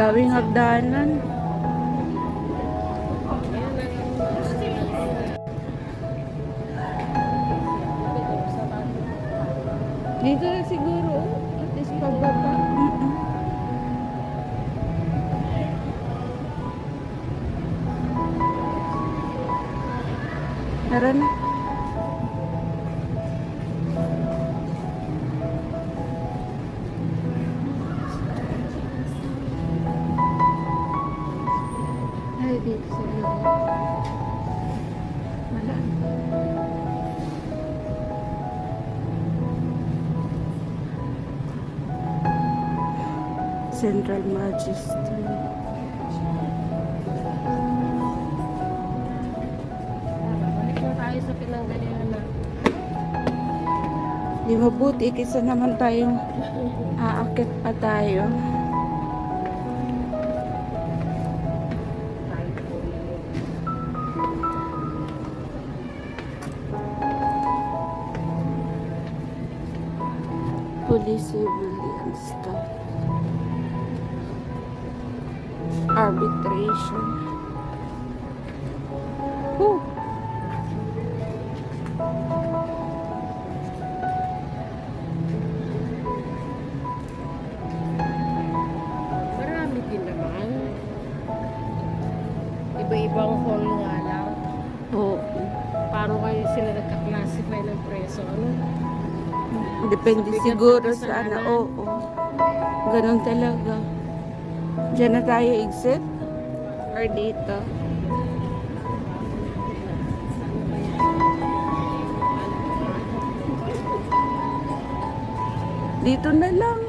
Daming hagdanan. Dito na siguro. oh. At least pababa. Mm-mm. Tara na. Central Magistrate. Balik na tayo sa pinanggalingan na. Di mabuti kaysa naman tayong aakit pa tayo. Police civilian stuff. Arbitration. Whew. Marami din naman. Iba-ibang hall nga lang. Oo. Paano kayo sila nagka-classify ng preso? Ano? Depende Bigat siguro sa ano. Oo. Ganun talaga. Diyan na tayo exit? Or dito? Dito na lang.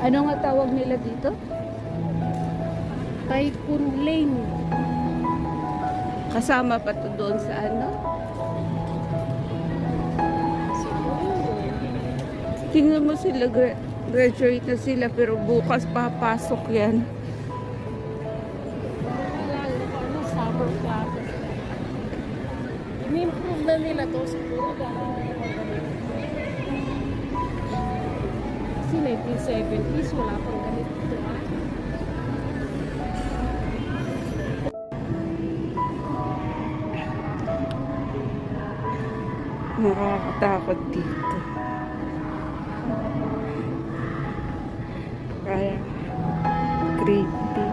Ano nga tawag nila dito? Tycoon Lane. Kasama pa to doon sa ano? Tingnan mo sila, gra- graduate na sila pero bukas papasok yan. Summer classes. Ini-improve na nila to siguro kasi 1970s wala pang dito. Kaya, creepy.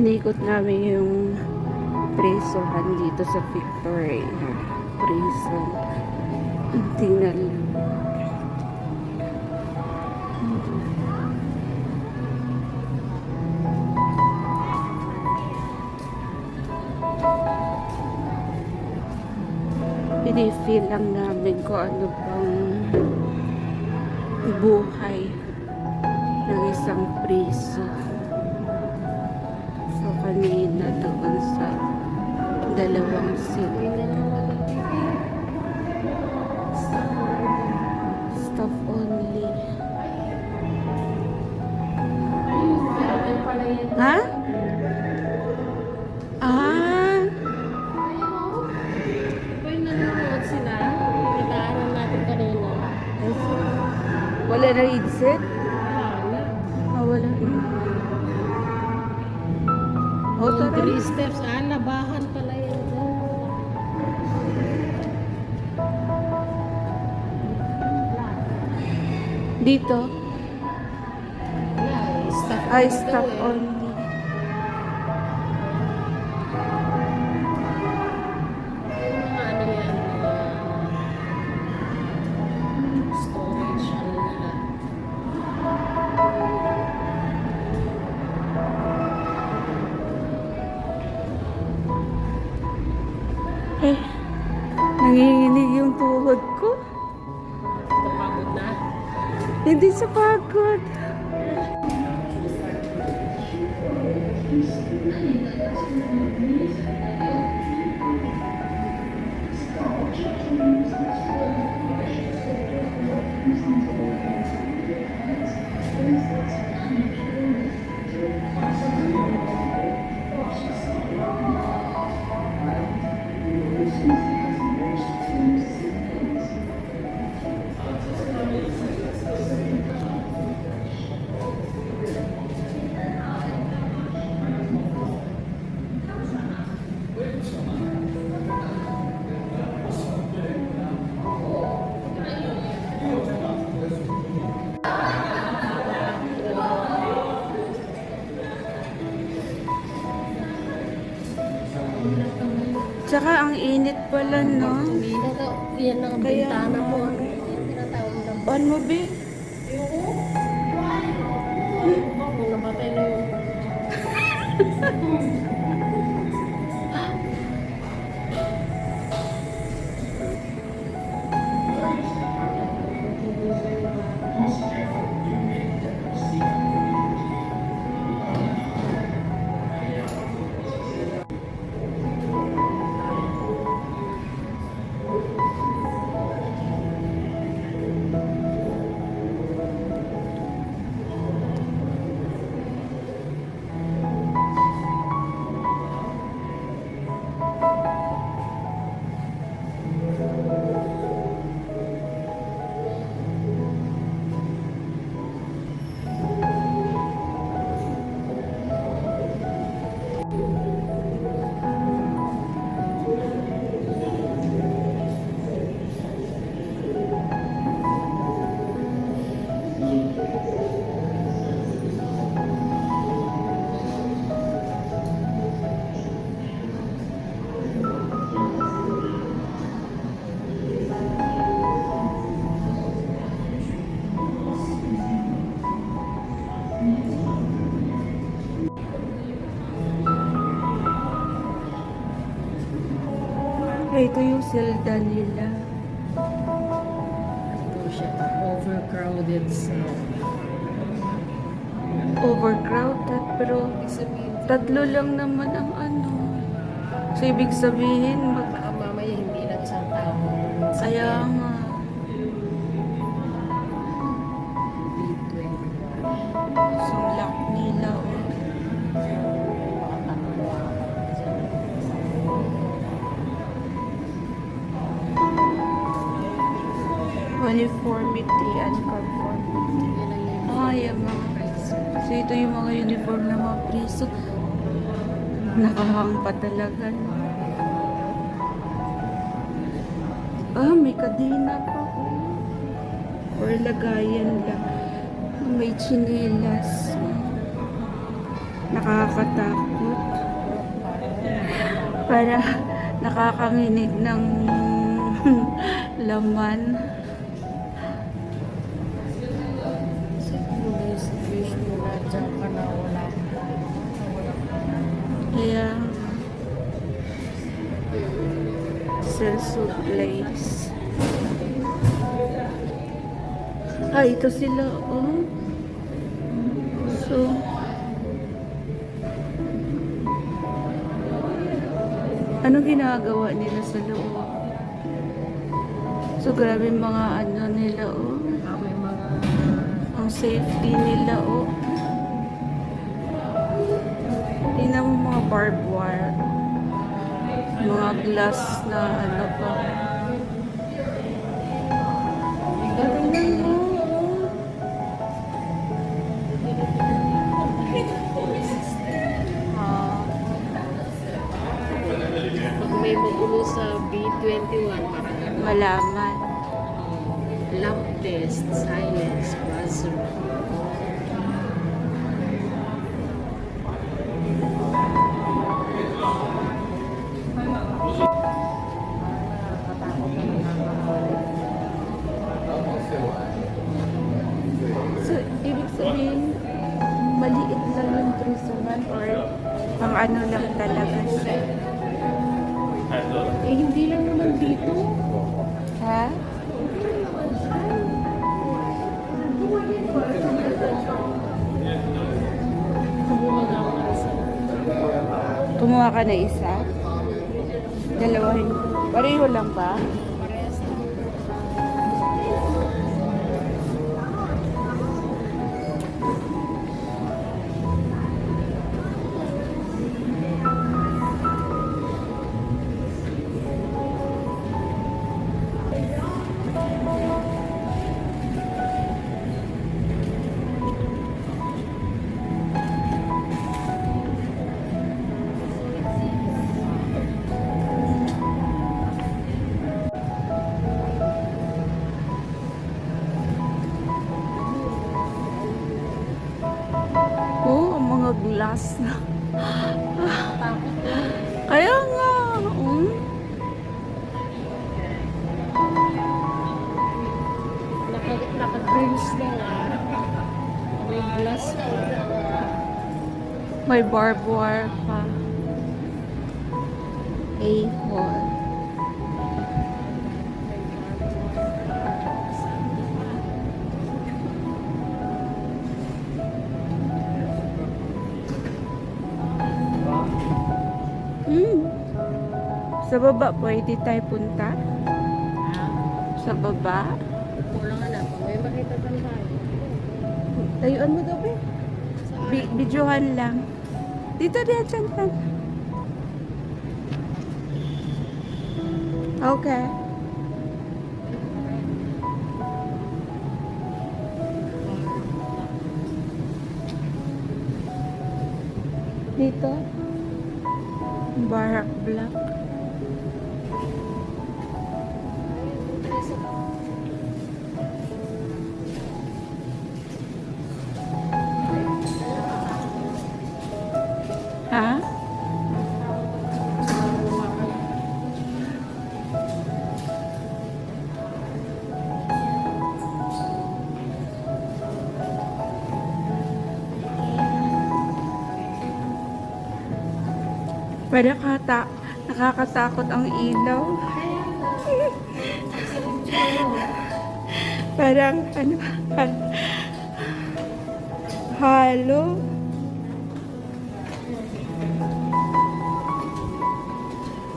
Inikot namin yung presohan dito sa Victoria Prison. Tingnan lang. Pinifeel lang namin kung ano bang buhay ng isang preso. So, kanina doon sa dalawang seat. Dito? Eh, staff Ay, dito staff eh. Thank you. Tsaka ang init pala, no? Ito, yan ang Kaya- bintana ito yung silda nila. ito siya, overcrowded sa Overcrowded, pero tatlo lang naman ang ano. So, ibig sabihin, mag... Uniformity and conformity. Ang yung Ah, yung mga price. So, ito yung mga uniform ng mga priso. Nakahang pa talaga. Ah, may kadena pa. oh. Or lagayan lang. May chinelas. Nakakatakot. Para nakakanginig ng laman. Place. Ah, ito sila, oh. So, anong ginagawa nila sa loob? So, grabe mga ano nila, oh. Ang safety nila, oh. Tingnan mo mga barbed wire. Mga glass na ano pa. Tingnan mo, oh. Ah. May magulo sa B21, parang ano, Malaman. lamp test, silence, buzzer. Kumuha ka na isa? Dalawahin. Pareho lang ba? May barbed wire pa. A4. Hmm. Sa baba, pwede tayo punta? Sa baba? Kulang na lang. May makita doon tayo. Tayuan mo daw, be. Bi- videohan lang. Dito, diyan, dyan, dyan. Okay. Dito. Barak Black. Pero kata, nakakatakot ang ilaw. Parang ano, ha- halo.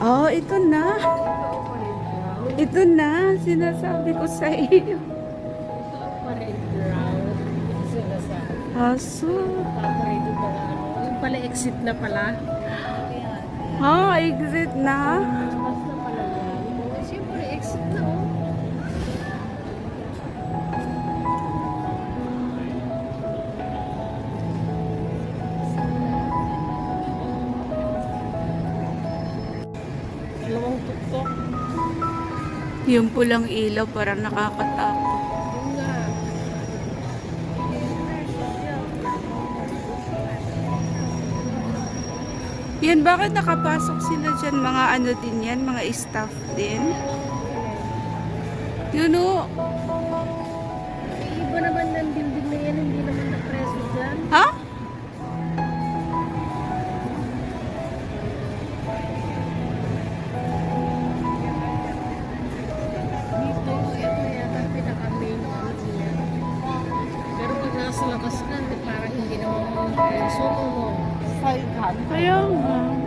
Oh, ito na. Ito na, sinasabi ko sa iyo. Aso. Yung pala exit na pala. Ha, exit na. Siyempre, exit na oh. Yung pulang ilaw parang nakakatakot. Yan, bakit nakapasok sila dyan? Mga ano din yan? Mga staff din? Yun o. May iba naman ng building na yan, hindi naman na-preso dyan. Ha? Pero pag nasa labas ka, parang hindi naman preso mo. Kaya nga.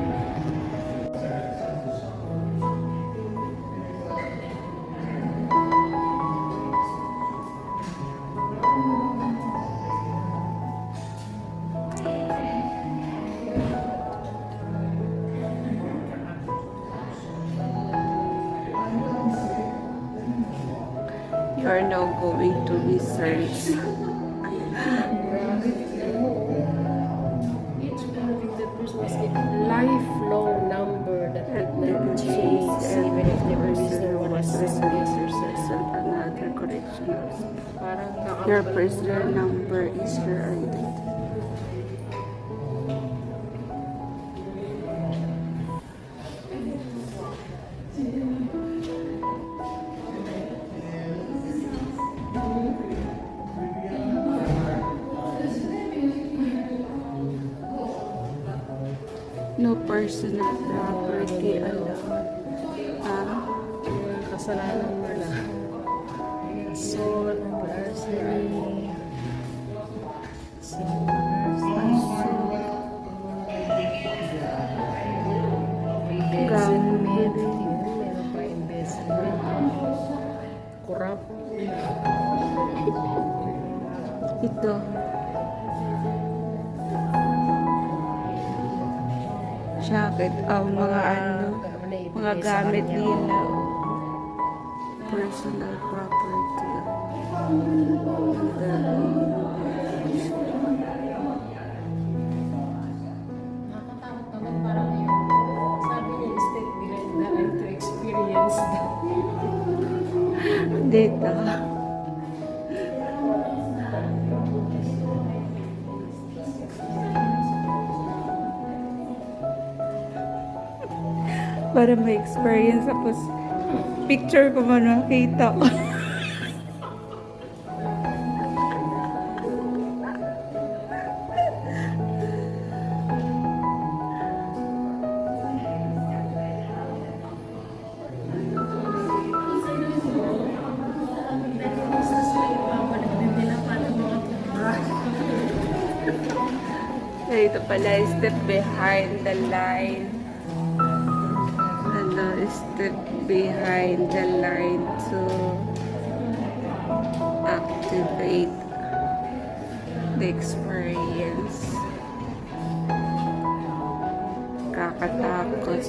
Personal number is your identity. No personal property allowed. Yung kasalanan oh, mga ano, mga gamit nila. Personal property. Nakakatakot Para may experience tapos picture ko man makita ko. Ito pala, step behind the line. Ano, step behind the line to activate the experience. Kakatakot.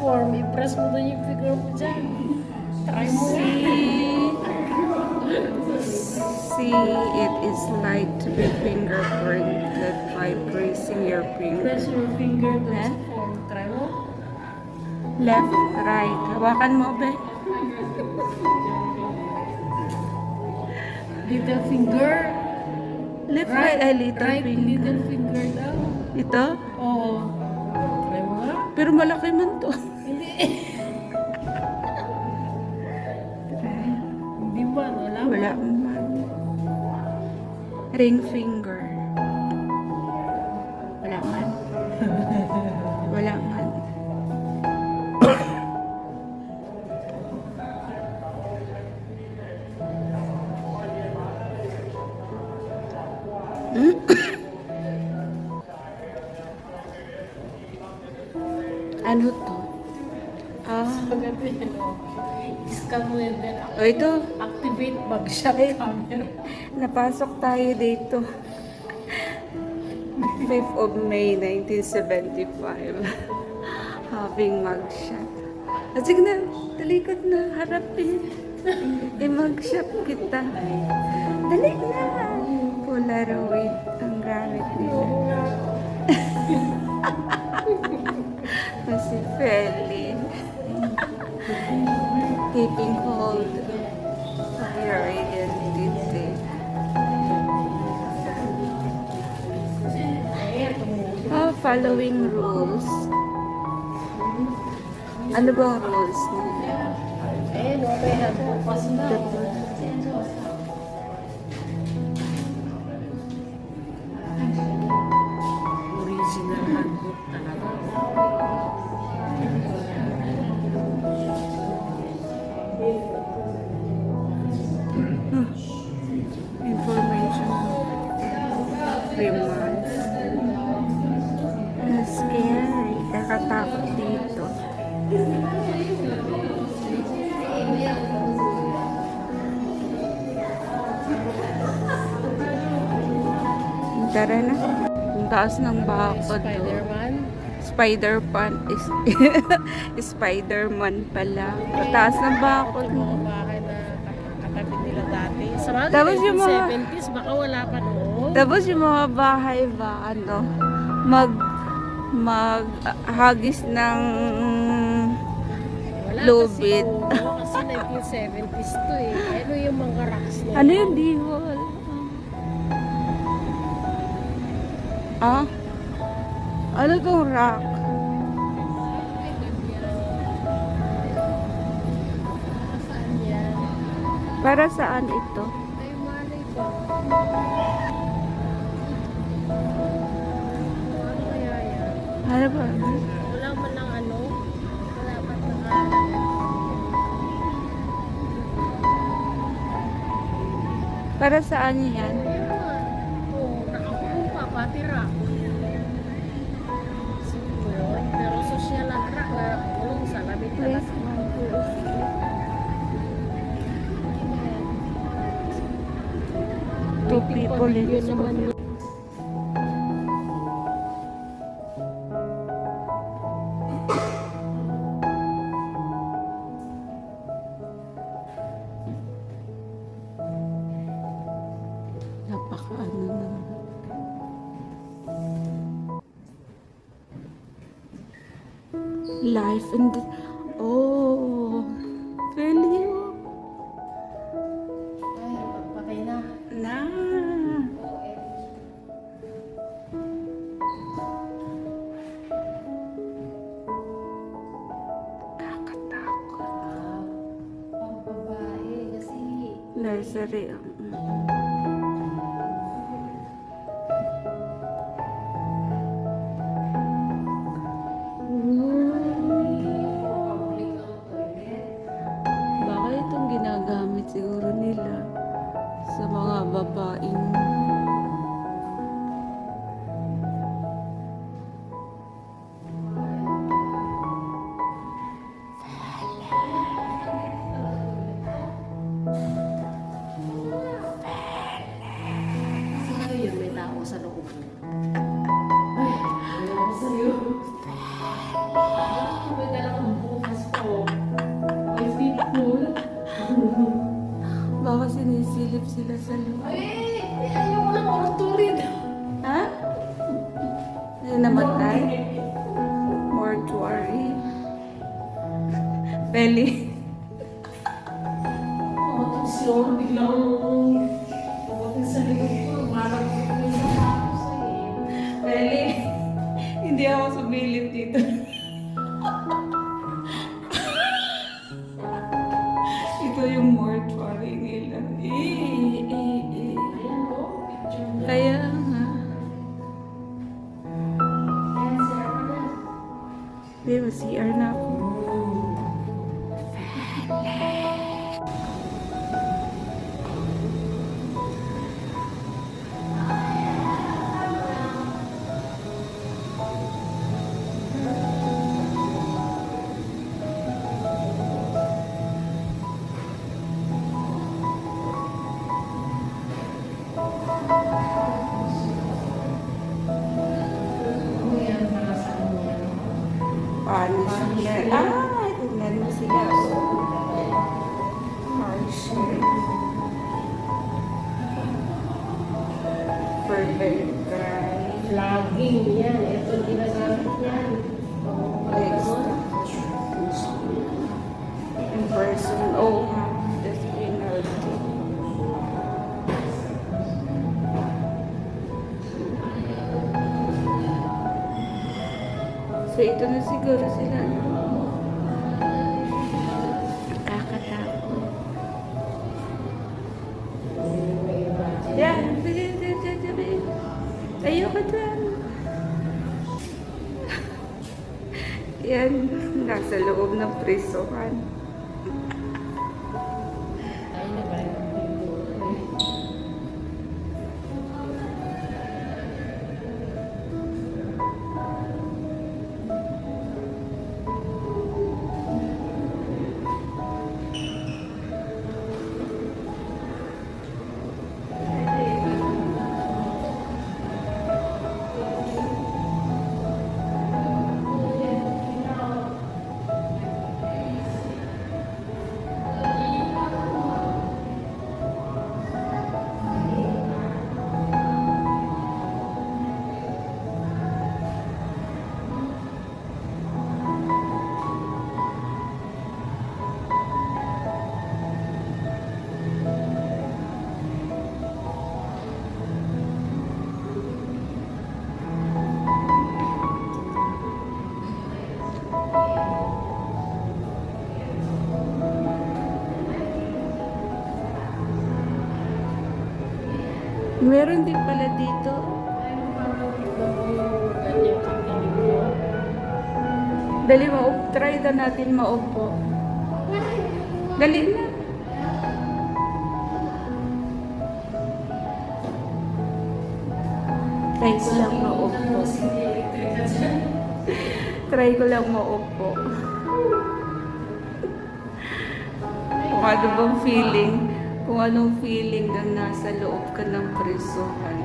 Form, i-press mo doon yung figure mo dyan. Try mo. See, it is like to be fingerprinted by tracing your finger. Press your finger form. Try mo. Left, right. Hawakan mo, be. Little finger. Left, right, ay, little right, finger. little finger daw. Ito? Oo. Try mo nga. Pero malaki man to. Hindi. Hindi ba? Wala mo. Wala. Ring finger. Wala man. Wala man. Ano to? Ah. Scan mo yun din. oh, ito. Activate mugshot camera. Napasok tayo dito. 5th of May 1975. Having mugshot. Ah, sige na, talikod na, harapin. I-mugshot kita. Dali na. Polaroid ang gamit nila. Kasi Feli. Taking hold of your identity. Following rules. Ano ba ang rules nila? No, may handbook. Original handbook talaga. Hmm. Information. Three Tara na. Ang taas ng bakod. oh. Spider-Man. Spider-Man Spider-Man pala. Mataas ng bakod mo. na katabi nila dati. Sa mga Tapos yung mga- 70s, baka wala pa noon. Tapos yung mga bahay ba, ano, mag mag ah, hagis ng Wala lubid. kasi, oo, kasi 1970s to eh. Ano yung mga rocks na ano yung dihol? Ah? Ano tong yan? Para saan ito? Ay, malay ko. Ano kaya yan? Ano ba? Wala man lang ano? Wala pa nakakalagay. Para saan yan? people eh. Napaka naman. Life and Baba in Hindi ako sumilip dito. Laging yan. Ito ang ginagamit yan. In person, oh, this penalty. So, ito na siguro sila. sa loob ng prisohan. Meron din pala dito. Dali, maupo. Try na natin maupo. Dali na. Try ko lang maupo. Try ko lang maupo. Kung ano bang feeling. Kung anong feeling na nasa loob ka ng prisuhan.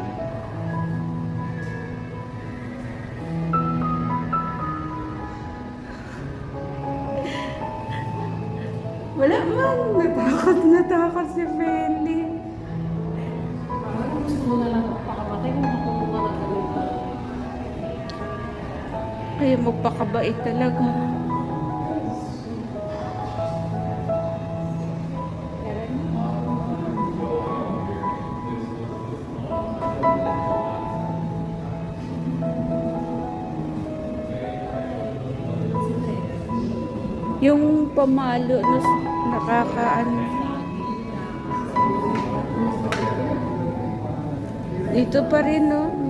Wala man. Natakot, natakot si Feli. Parang gusto mo na lang magpakamatay kung makulong ka talaga. Kaya magpakabait talaga. Pamalo na nakakaano. Dito pa rin, no?